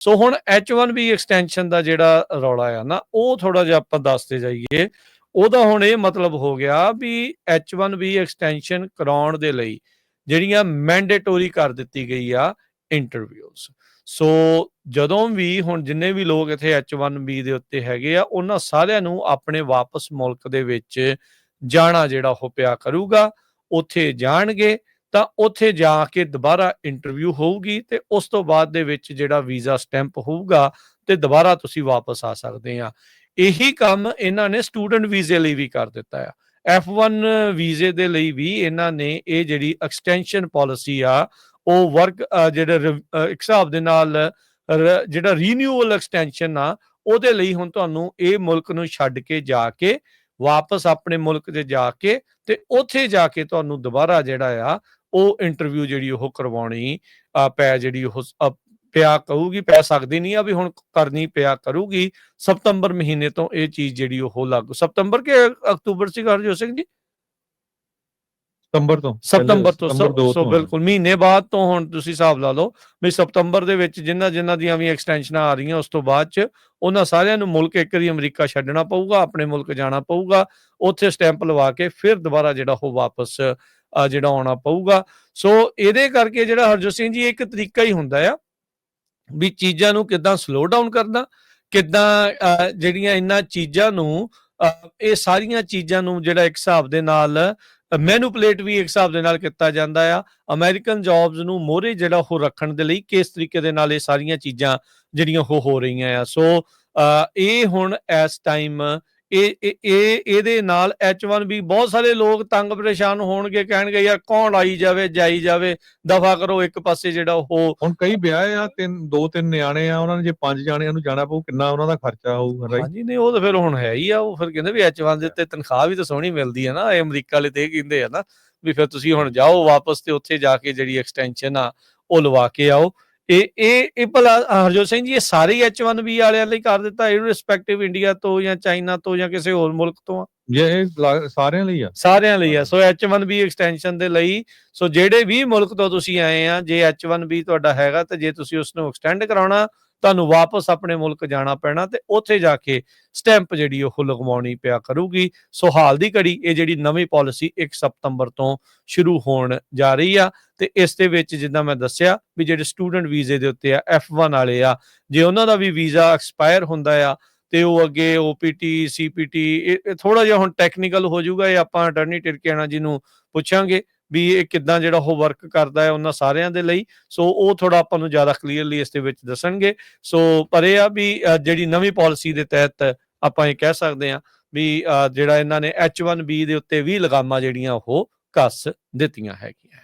ਸੋ ਹੁਣ H1B extension ਦਾ ਜਿਹੜਾ ਰੌਲਾ ਆ ਨਾ, ਉਹ ਥੋੜਾ ਜਿਹਾ ਆਪਾਂ ਦੱਸਦੇ ਜਾਈਏ। ਉਹਦਾ ਹੁਣ ਇਹ ਮਤਲਬ ਹੋ ਗਿਆ ਵੀ H1B ਐਕਸਟੈਂਸ਼ਨ ਕਰਾਉਣ ਦੇ ਲਈ ਜਿਹੜੀਆਂ ਮੈਂਡੇਟੋਰੀ ਕਰ ਦਿੱਤੀ ਗਈ ਆ ਇੰਟਰਵਿਊਜ਼ ਸੋ ਜਦੋਂ ਵੀ ਹੁਣ ਜਿੰਨੇ ਵੀ ਲੋਕ ਇੱਥੇ H1B ਦੇ ਉੱਤੇ ਹੈਗੇ ਆ, ਉਹਨਾਂ ਸਾਰਿਆਂ ਨੂੰ ਆਪਣੇ ਵਾਪਸ ਮੁਲਕ ਦੇ ਵਿੱਚ ਜਾਣਾ ਜਿਹੜਾ ਉਹ ਪਿਆ ਕਰੂਗਾ, ਉੱਥੇ ਜਾਣਗੇ। ਤਾਂ ਉੱਥੇ ਜਾ ਕੇ ਦੁਬਾਰਾ ਇੰਟਰਵਿਊ ਹੋਊਗੀ ਤੇ ਉਸ ਤੋਂ ਬਾਅਦ ਦੇ ਵਿੱਚ ਜਿਹੜਾ ਵੀਜ਼ਾ ਸਟੈਂਪ ਹੋਊਗਾ ਤੇ ਦੁਬਾਰਾ ਤੁਸੀਂ ਵਾਪਸ ਆ ਸਕਦੇ ਆ। ਇਹੀ ਕੰਮ ਇਹਨਾਂ ਨੇ ਸਟੂਡੈਂਟ ਵੀਜ਼ੇ ਲਈ ਵੀ ਕਰ ਦਿੱਤਾ ਆ। F1 ਵੀਜ਼ੇ ਦੇ ਲਈ ਵੀ ਇਹਨਾਂ ਨੇ ਇਹ ਜਿਹੜੀ ਐਕਸਟੈਂਸ਼ਨ ਪਾਲਿਸੀ ਆ, ਉਹ ਵਰਕ ਜਿਹੜਾ ਇੱਕ ਹਿਸਾਬ ਦੇ ਨਾਲ ਜਿਹੜਾ ਰੀਨਿਊਅਲ ਐਕਸਟੈਂਸ਼ਨ ਆ, ਉਹਦੇ ਲਈ ਹੁਣ ਤੁਹਾਨੂੰ ਇਹ ਮੁਲਕ ਨੂੰ ਛੱਡ ਕੇ ਜਾ ਕੇ, ਵਾਪਸ ਆਪਣੇ ਮੁਲਕ 'ਚ ਜਾ ਕੇ ਤੇ ਉੱਥੇ ਜਾ ਕੇ ਤੁਹਾਨੂੰ ਦੁਬਾਰਾ ਜਿਹੜਾ ਆ ਉਹ ਇੰਟਰਵਿਊ ਜਿਹੜੀ ਉਹ ਕਰਵਾਉਣੀ ਆ ਪੈ ਜਿਹੜੀ ਉਹ ਪਿਆ ਕਹੂਗੀ ਪੈ ਸਕਦੀ ਨਹੀਂ ਆ ਵੀ ਹੁਣ ਕਰਨੀ ਪਿਆ ਕਰੂਗੀ ਸਤੰਬਰ ਮਹੀਨੇ ਤੋਂ ਇਹ ਚੀਜ਼ ਜਿਹੜੀ ਉਹ ਲਾਗੂ ਸਤੰਬਰ ਕੇ ਅਕਤੂਬਰ ਸੀ ਹਰਜੋਤ ਸਿੰਘ ਜੀ ਸਤੰਬਰ ਤੋਂ ਸਤੰਬਰ ਤੋਂ ਸੋ। ਬਿਲਕੁਲ ਮਹੀਨੇ ਬਾਅਦ ਤੋਂ ਹੁਣ ਤੁਸੀਂ ਹਿਸਾਬ ਲਾ ਲਓ ਵੀ ਸਤੰਬਰ ਦੇ ਵਿੱਚ ਜਿਨ੍ਹਾਂ ਜਿਨ੍ਹਾਂ ਦੀਆਂ ਵੀ ਐਕਸਟੈਂਸ਼ਨਾਂ ਆ ਰਹੀਆਂ ਉਸ ਤੋਂ ਬਾਅਦ ਚ ਉਹਨਾਂ ਸਾਰਿਆਂ ਨੂੰ ਮੁਲਕ ਇੱਕ ਵਾਰੀ ਅਮਰੀਕਾ ਛੱਡਣਾ ਪਊਗਾ ਆਪਣੇ ਮੁਲਕ ਜਾਣਾ ਪਊਗਾ ਉੱਥੇ ਸਟੈਂਪ ਲਵਾ ਕੇ ਫਿਰ ਦੁਬਾਰਾ ਜਿਹੜਾ ਉਹ ਵਾਪਸ ਜਿਹੜਾ ਆਉਣਾ ਪਊਗਾ। ਸੋ ਇਹਦੇ ਕਰਕੇ ਜਿਹੜਾ ਹਰਜੋਤ ਸਿੰਘ ਜੀ ਇੱਕ ਤਰੀਕਾ ਹੀ ਹੁੰਦਾ ਆ ਵੀ ਚੀਜ਼ਾਂ ਨੂੰ ਕਿੱਦਾਂ ਸਲੋ ਡਾਊਨ ਕਰਨਾ ਕਿੱਦਾਂ ਜਿਹੜੀਆਂ ਇਹਨਾਂ ਚੀਜ਼ਾਂ ਨੂੰ ਇਹ ਸਾਰੀਆਂ ਚੀਜ਼ਾਂ ਨੂੰ ਜਿਹੜਾ ਇੱਕ ਹਿਸਾਬ ਦੇ ਨਾਲ ਮੈਨੂਪਲੇਟ ਵੀ ਇੱਕ ਹਿਸਾਬ ਦੇ ਨਾਲ ਕੀਤਾ ਜਾਂਦਾ ਆ। ਅਮਰੀਕਨ ਜੌਬਸ ਨੂੰ ਮੋਰੇ ਜਿਹੜਾ ਉਹ ਰੱਖਣ ਦੇ ਲਈ ਕਿਸ ਤਰੀਕੇ ਦੇ ਨਾਲ ਇਹ ਸਾਰੀਆਂ ਚੀਜ਼ਾਂ ਜਿਹੜੀਆਂ ਉਹ ਹੋ ਰਹੀਆਂ ਆ। ਸੋ ਅ, ਇਹ ਹੁਣ ਇਸ ਟਾਈਮ ਇਹ ਇਹ ਇਹ- ਇਹਦੇ ਨਾਲ H1B ਬਹੁਤ ਸਾਰੇ ਲੋਕ ਤੰਗ ਪਰੇਸ਼ਾਨ ਹੋਣਗੇ ਕਹਿਣਗੇ ਯਾਰ ਕੌਣ ਆਈ ਜਾਵੇ ਜਾਈ ਜਾਵੇ ਦਫਾ ਕਰੋ ਇੱਕ ਪਾਸੇ ਜਿਹੜਾ ਉਹ ਹੁਣ ਕਈ ਵਿਆਹ ਆ ਤਿੰਨ ਦੋ ਤਿੰਨ ਨਿਆਣੇ ਆ ਉਹਨਾਂ ਨੇ ਜੇ ਪੰਜ ਜਾਣਿਆਂ ਨੂੰ ਜਾਣਾ ਪਊ ਕਿੰਨਾ ਉਹਨਾਂ ਦਾ ਖਰਚਾ ਆਊਗਾ ਰਾਈਟ ਹਾਂਜੀ ਨਹੀਂ ਉਹ ਤਾਂ ਫਿਰ ਹੁਣ ਹੈ ਹੀ ਆ ਉਹ ਫਿਰ ਕਹਿੰਦੇ ਵੀ H1 ਦੇ ਉੱਤੇ ਤਨਖਾਹ ਵੀ ਤਾਂ ਸੋਹਣੀ ਮਿਲਦੀ ਹੈ ਨਾ ਇਹ ਅਮਰੀਕਾ ਵਾਲੇ ਤੇ ਇਹ ਕਹਿੰਦੇ ਆ ਨਾ ਵੀ ਫਿਰ ਤੁਸੀਂ ਹੁਣ ਜਾਓ ਵਾਪਸ ਤੇ ਉੱਥੇ ਜਾ ਕੇ ਜਿਹੜੀ ਐਕਸਟੈਂਸ਼ਨ ਆ ਉਹ ਲਵਾ ਕੇ ਆਓ। ਇਹ ਇਹ ਇਹ ਭਲਾ ਹਰਜੋਤ ਸਿੰਘ ਜੀ ਇਹ ਸਾਰੇ ਹੀ H1B ਵਾਲਿਆਂ ਲਈ ਕਰ ਦਿੱਤਾ ਇਰਰਿਸਪੈਕਟਿਵ ਇੰਡੀਆ ਤੋਂ ਜਾਂ ਚਾਈਨਾ ਤੋਂ ਜਾਂ ਕਿਸੇ ਹੋਰ ਮੁਲਕ ਤੋਂ ਆ। ਜੇ ਇਹ ਸਾਰਿਆਂ ਲਈ ਆ? ਸਾਰਿਆਂ ਲਈ ਆ। ਸੋ H1B ਐਕਸਟੈਂਸ਼ਨ ਦੇ ਲਈ ਸੋ ਜਿਹੜੇ ਵੀ ਮੁਲਕ ਤੋਂ ਤੁਸੀਂ ਆਏ ਆ ਜੇ H1B ਤੁਹਾਡਾ ਹੈਗਾ ਤੇ ਜੇ ਤੁਸੀਂ ਉਸ ਨੂੰ ਐਕਸਟੈਂਡ ਕਰਾਉਣਾ ਤੁਹਾਨੂੰ ਵਾਪਸ ਆਪਣੇ ਮੁਲਕ ਜਾਣਾ ਪੈਣਾ ਤੇ ਉੱਥੇ ਜਾ ਕੇ ਸਟੈਂਪ ਜਿਹੜੀ ਉਹ ਲਗਵਾਉਣੀ ਪਿਆ ਕਰੂਗੀ। ਸੋ ਹਾਲ ਦੀ ਘੜੀ ਇਹ ਜਿਹੜੀ ਨਵੀਂ ਪਾਲਿਸੀ 1 ਸਤੰਬਰ ਤੋਂ ਸ਼ੁਰੂ ਹੋਣ ਜਾ ਰਹੀ ਆ ਤੇ ਇਸ ਦੇ ਵਿੱਚ ਜਿੱਦਾਂ ਮੈਂ ਦੱਸਿਆ ਵੀ ਜਿਹੜੇ ਸਟੂਡੈਂਟ ਵੀਜ਼ੇ ਦੇ ਉੱਤੇ ਆ F1 ਵਾਲੇ ਆ, ਜੇ ਉਹਨਾਂ ਦਾ ਵੀ ਵੀਜ਼ਾ ਐਕਸਪਾਇਰ ਹੁੰਦਾ ਆ ਤੇ ਉਹ ਅੱਗੇ OPT CPT ਇਹ ਥੋੜਾ ਜਿਹਾ ਹੁਣ ਟੈਕਨੀਕਲ ਹੋ ਜਾਊਗਾ, ਇਹ ਆਪਾਂ ਅਟਾਰਨੀ ਟਿਰਕਿਆਣਾ ਜੀ ਨੂੰ ਪੁੱਛਾਂਗੇ। ਵੀ ਇਹ ਕਿੱਦਾਂ ਜਿਹੜਾ ਉਹ ਵਰਕ ਕਰਦਾ ਹੈ ਉਹਨਾਂ ਸਾਰਿਆਂ ਦੇ ਲਈ। ਸੋ ਉਹ ਥੋੜਾ ਆਪਾਂ ਨੂੰ ਜ਼ਿਆਦਾ ਕਲੀਅਰਲੀ ਇਸ ਦੇ ਵਿੱਚ ਦੱਸਣਗੇ। ਸੋ ਪਰ ਇਹ ਆ ਵੀ ਜਿਹੜੀ ਨਵੀਂ ਪਾਲਿਸੀ ਦੇ ਤਹਿਤ ਆਪਾਂ ਇਹ ਕਹਿ ਸਕਦੇ ਹਾਂ ਵੀ ਜਿਹੜਾ ਇਹਨਾਂ ਨੇ H1B ਦੇ ਉੱਤੇ ਵੀ ਲਗਾਮਾਂ ਜਿਹੜੀਆਂ ਉਹ ਕੱਸ ਦਿੱਤੀਆਂ ਹੈਗੀਆਂ।